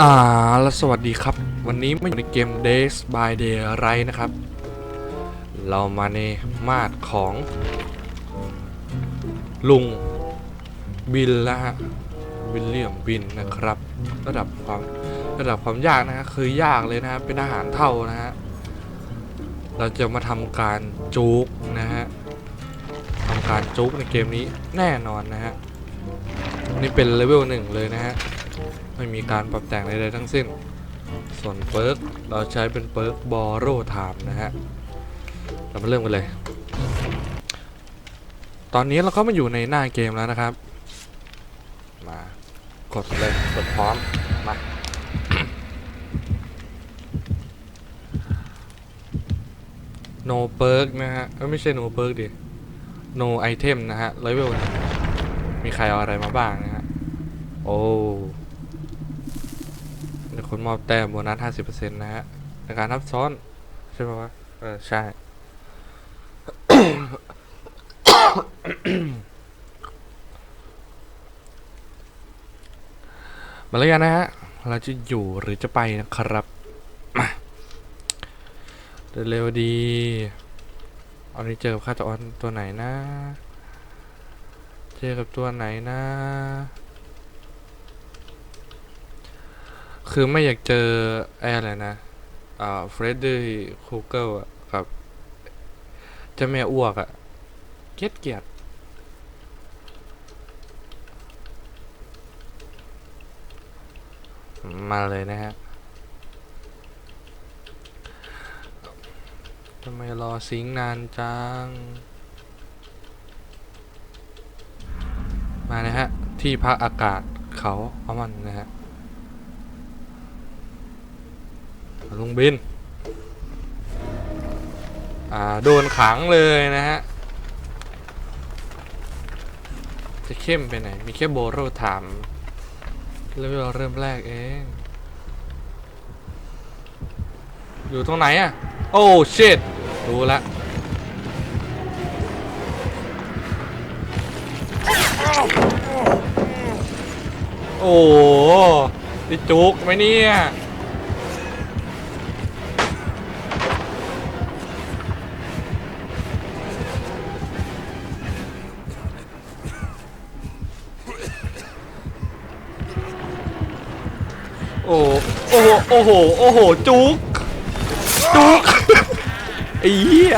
อ่าแล้วสวัสดีครับ วันนี้มาอยู่ในเกม Days by Daylight นะครับ เรามาในมาดของ ลุงบินล้วฮะวิลเลียมบินนะครับ ระดับความระดับความยากนะฮะคือยากเลยนะฮะเป็นอาหารเท่านะฮะเราจะมาทำการจุกนะฮะทำการจุกในเกมนี้แน่นอนนะฮะนี่เป็นเลเวลหนึ่งเลยนะฮะ ไม่มีการปรับแต่งใดๆทั้งสิ้น ส่วนเปิร์กเราใช้เป็นเปิร์กบอโรไทม์นะฮะ เรามาเริ่มกันเลย ตอนนี้เราก็มาอยู่ในหน้าเกมแล้วนะครับ มากดเลยกดพร้อม มา no perk นะฮะไม่ใช่ no perk ดิ no item นะฮะ level หนึ่งมีใครเอาอะไรมาบ้างนะฮะ โอ้ คนมอบแต้มโบนัส 50%นะฮะ ในการทับซ้อน ใช่ไหมวะ เออ ใช่ มาแล้วกันนะฮะ เราจะอยู่หรือจะไปนะครับมาเร็วดี เอานี้เจอกับฆาตกรตัวไหนนะ เจอกับตัวไหนนะ คือไม่อยากเจอไอ้อะไรนะอ่าเฟรดดี้คูเกิลอะครับเจะแม่อ้วกอะเกลียดเกลียดมาเลยนะฮะทำไมรอซิงค์นานจัง มานะฮะ ที่พักอากาศเขาเอามันนะฮะ ลุงบิน อ่า โดนขังเลยนะฮะ จะเข้มไปไหน มีแค่โบโรไทม์เลเวลเริ่มแรกเอง อยู่ตรงไหนอะโอ้ชิตรู้ละโอ้โหดิจุกไหมเนี่ย โอ้โห โอ้โห จุก จุกไอ้เหี้ย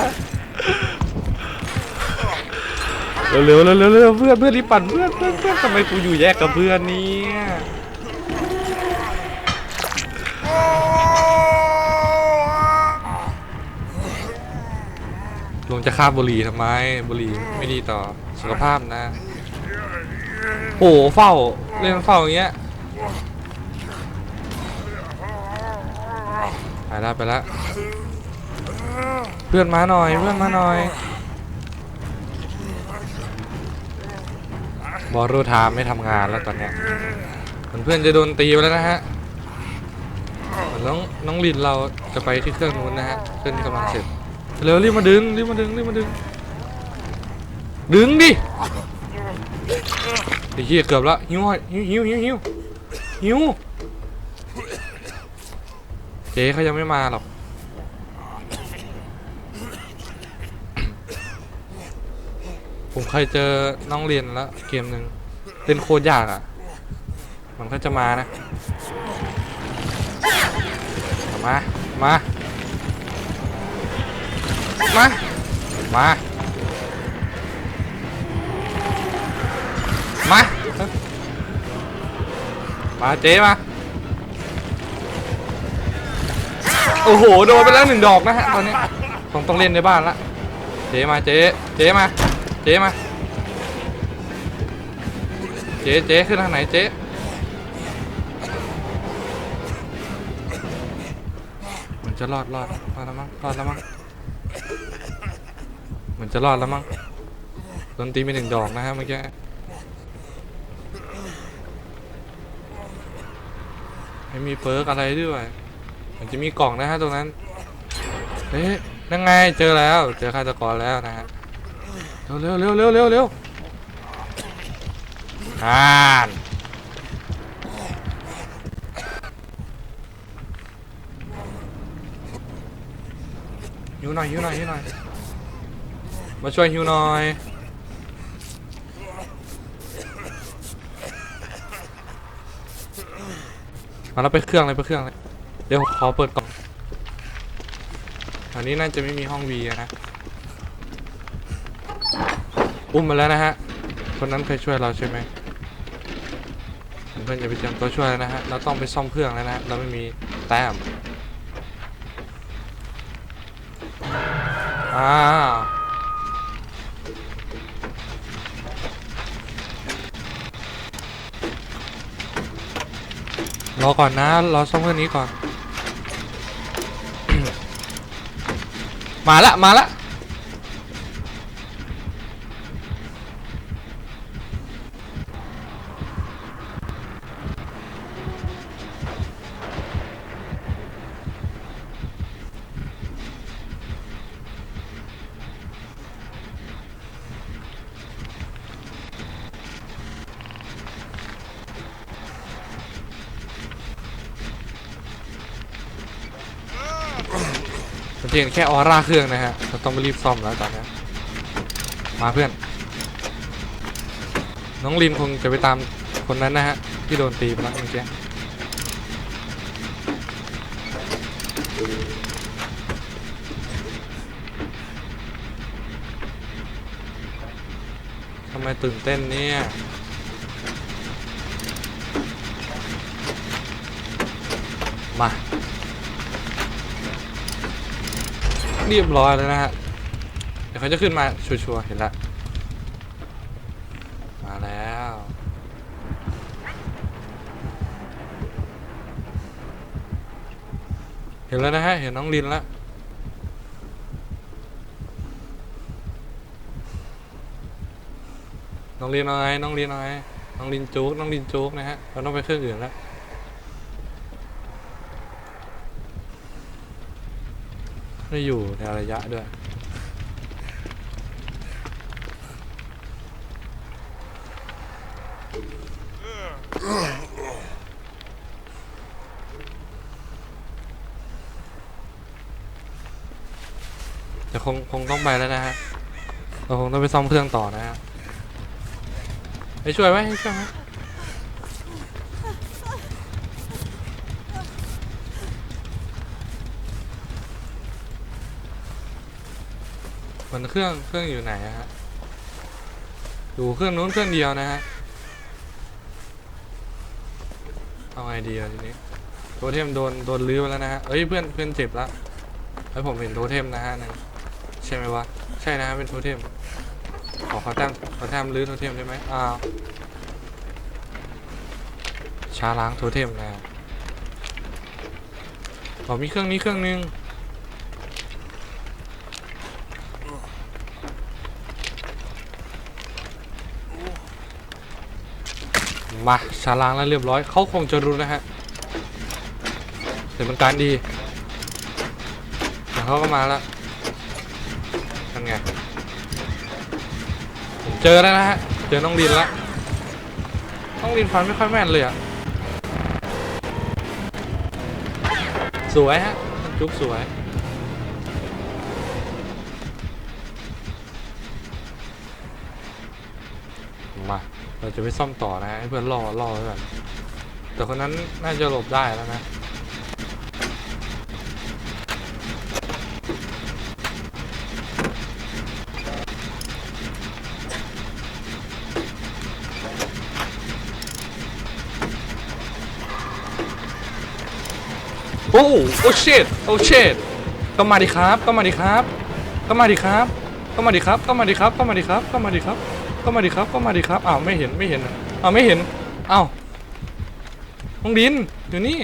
เร็วเร็วเร็วเร็วเร็วเพื่อนเพื่อนรีบปั่นเพื่อนเพื่อนเพื่อนทำไมกูอยู่แยกกับเพื่อนเนี่ยลงจะฆ่าบุหรี่ทำไมบุหรี่ไม่ดีต่อสุขภาพนะโอ้โหเฝ้าเล่นเฝ้าอย่างเงี้ย ไปแล้วไปแล้วเพื่อนมาหน่อยเพื่อนมาหน่อยบอรูทามไม่ทำงานแล้วตอนเนี้ยเหมือนเพื่อนจะโดนตีไปแล้วนะฮะน้องน้องลินเราจะไปที่เครื่องนู้นนะฮะเครื่องนี้กำลังเสร็จเร็วรีบมาดึงรีบมาดึงรีบมาดึง ดึงดิไอ้เหี้ยเกือบละหิวอะหิวหิวหิวหิวหิว เจ๊เขายังไม่มาหรอก ผมเคยเจอน้องเรียนแล้วเกมหนึ่งเล่นโคตรยากอะ มันก็จะมานะ มา มา มา มา มา มาเจ๊มา โอ้โหโดนไปแล้วหนึ่งดอกนะฮะตอนนี้ต้องต้องเล่นในบ้านละเจ๊มาเจ๊เจ๊มาเจ๊มาเจ๊เจ๊ขึ้นทางไหนเจ๊มันจะรอดรอดรอดแล้วมั้งรอดแล้วมั้งมันจะรอดแล้วมั้งโดนตีไปหนึ่งดอกนะฮะเมื่อกี้ไม่มีเปิร์กอะไรด้วย มันจะมีกล่องนะฮะตรงนั้นเอ๊ะนั่งไงเจอแล้ว เจอฆาตกรแล้วนะฮะเร็วเร็วเร็วเร็วเร็วอ่านฮิวหน่อยฮิวหน่อยฮิวหน่อย มาช่วยฮิวหน่อยมาแล้วไปเครื่องเลยไปเครื่องเลย เดี๋ยวขอเปิดกล่องอันนี้น่าจะไม่มีห้องวีนะ อุ้มมาแล้วนะฮะ คนนั้นเคยช่วยเราใช่ไหมเพื่อนจะไปเตรียมตัวช่วยแล้วนะฮะ เราต้องไปซ่อมเครื่องแล้วนะฮะเราไม่มีแต้มอ้าวรอก่อนนะ รอซ่อมเครื่องนี้ก่อน มาละมาละ มันจะเห็นแค่ออร่าเครื่องนะฮะเราต้องไปรีบซ่อมแล้วตอนนี้มาเพื่อน น้องลินคงจะไปตามคนนั้นนะฮะที่โดนตีไปแล้วเมื่อกี้ทำไมตื่นเต้นเนี่ยมา เรียบร้อยแล้วนะฮะ เดี๋ยวเขาจะขึ้นมาชัวร์ๆเห็นละ มาแล้ว เห็นแล้วนะฮะ เห็นน้องลินแล้วน้องลินเอาไงน้องลินเอาไงน้องลินจุกน้องลินจุกนะฮะเราต้องไปเครื่องอื่นแล้ว ไม่อยู่ในระยะด้วย แต่คงคงต้องไปแล้วนะฮะ เราคงต้องไปซ่อมเครื่องต่อนะฮะ ให้ช่วยไหมให้ช่วยไหมันเครื่องเครื่องอยู่ไหนฮะอยู่เครื่องนู้นเครื่องเดียวนะฮะเอาไงดีอะทีนี้โทเทมโดนโดนลื้อไปแล้วนะฮะเอ้ยเพื่อนเพื่อนเจ็บแล้วไอ้ผมเห็นโทเทมนะฮะนั่นใช่ไหมวะใช่นะฮะเป็นโทเทมขอขอแต้มขอแต้มลื้อโทเทมได้ไหมอ้าวช้าล้างโทเทมนะบอกมีเครื่องนี้เครื่องนึง มาชาล้างแล้วเรียบร้อยเขาคงจะรู้นะฮะเดี๋ยวมันการดีเดี๋ยวเขาก็มาแล้วนั่นไงเจอแล้วนะฮะเจอน้องลินแล้วน้องลินฟันไม่ค่อยแม่นเลยอะสวยฮะจุ๊บสวย เราจะไปซ่อมต่อนะฮะให้เพื่อนรอรอไว้ก่อนแต่คนนั้นน่าจะหลบได้แล้วนะโอ้โอ้เชดโอ้เชดก็มาดิครับก็มาดิครับก็มาดิครับก็มาดิครับก็มาดิครับก็มาดิครับก็มาดิครับ ก็มาดิครับก็มาดิครับอ้าวไม่เห็นไม่เห็นอ้าวไม่เห็นอ้าวน้องดินอยู่นี่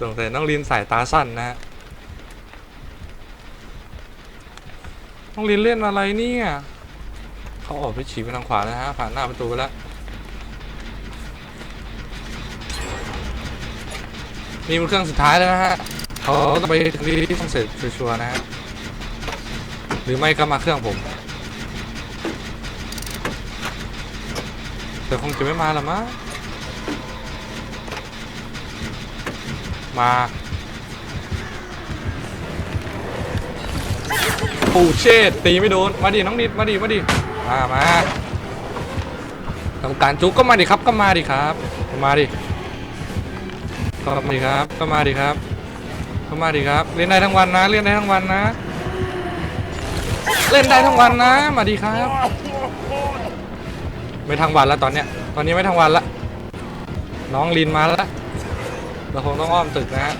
สงสัยน้องลินสายตาสั้นนะฮะน้องลินเล่นอะไรเนี่ยเขาออกไปฉีกไปทางขวาแล้วฮะผ่านหน้าประตูไปแล้ว นี่มันเครื่องสุดท้ายแล้วนะฮะเขาต้องไปรีที่ฝรั่งเศสชัวร์ๆนะฮะหรือไม่ก็มาเครื่องผม แต่คงจะไม่มาลอมั้งมาปูเชตตีไม่โดน มาดิน้องนิด มาดิ มาดิ มามาทำการจุกก็มาดิครับ ก็มาดิครับ มาดิ ก็มาดิครับก็มาดิครับก็มาดิครับเล่นได้ทั้งวันนะเล่นได้ทั้งวันนะ เล่นได้ทั้งวันนะมาดิครับ ไม่ทั้งวันแล้วตอนเนี้ย ตอนนี้ไม่ทั้งวันละน้องลินมาแล้วเราคงต้องอ้อมตึกนะฮะ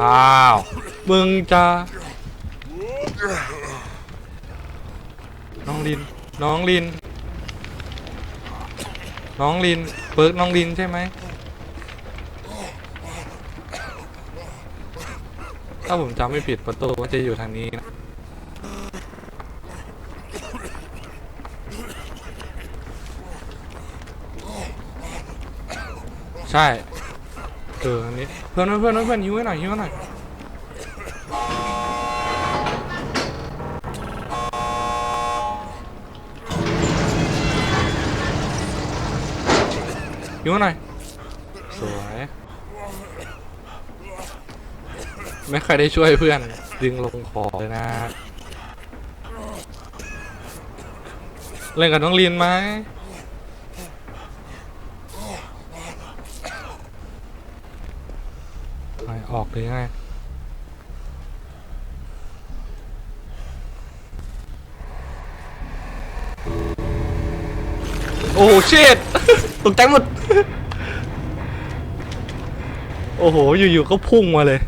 อ้าว มึงจะ น้องลิน น้องลิน น้องลินเปิร์กน้องลินใช่ไหมถ้าผมจำไม่ผิดประตูมันจะอยู่ทางนี้นะใช่เอออันนี้เพื่อนเพื่อนเพื่อนเพื่อนหิวให้หน่อยหิวให้หน่อย หิวหน่อย สวย ไม่เคยได้ช่วยเพื่อน ดึงลงคอเลยนะ เล่นกับน้องลีนไหมไปออกเลยไงโอ้โหเชิด ตกใจหมด โอ้โห อยู่ๆ ก็พุ่งมาเลย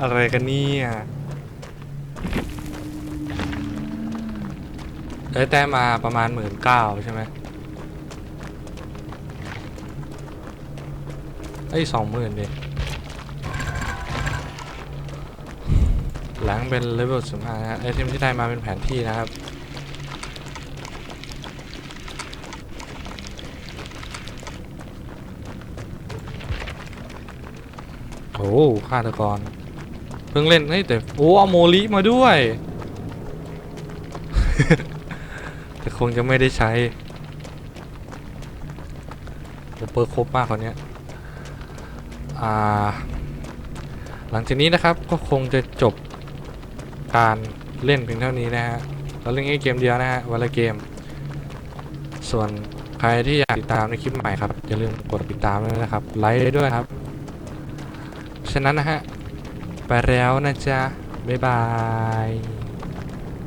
อะไรกันเนี่ยได้แต้มมาประมาณหมื่นเก้าใช่ไหมไอ้สองหมื่นดิหลังเป็นเลเวลสิบห้านะฮะไอเทมที่ได้มาเป็นแผนที่นะครับ อ้ฆาตกร เพิ่งเล่นเฮ้ยแต่โอ้เอาโมลิมาด้วย แต่คงจะไม่ได้ใช้โอ้เปิร์ครบมากคนนี้อ่า หลังจากนี้นะครับก็คงจะจบการเล่นเพียงเท่านี้นะฮะเราเล่นแค่เกมเดียวนะฮะวันละเกม ส่วนใครที่อยากติดตามในคลิปใหม่ครับ อย่าลืมกดติดตามด้วยนะครับ ไลค์ด้วยครับ ฉะนั้นนะฮะ ไปแล้วนะจ๊ะ บ๊ายบาย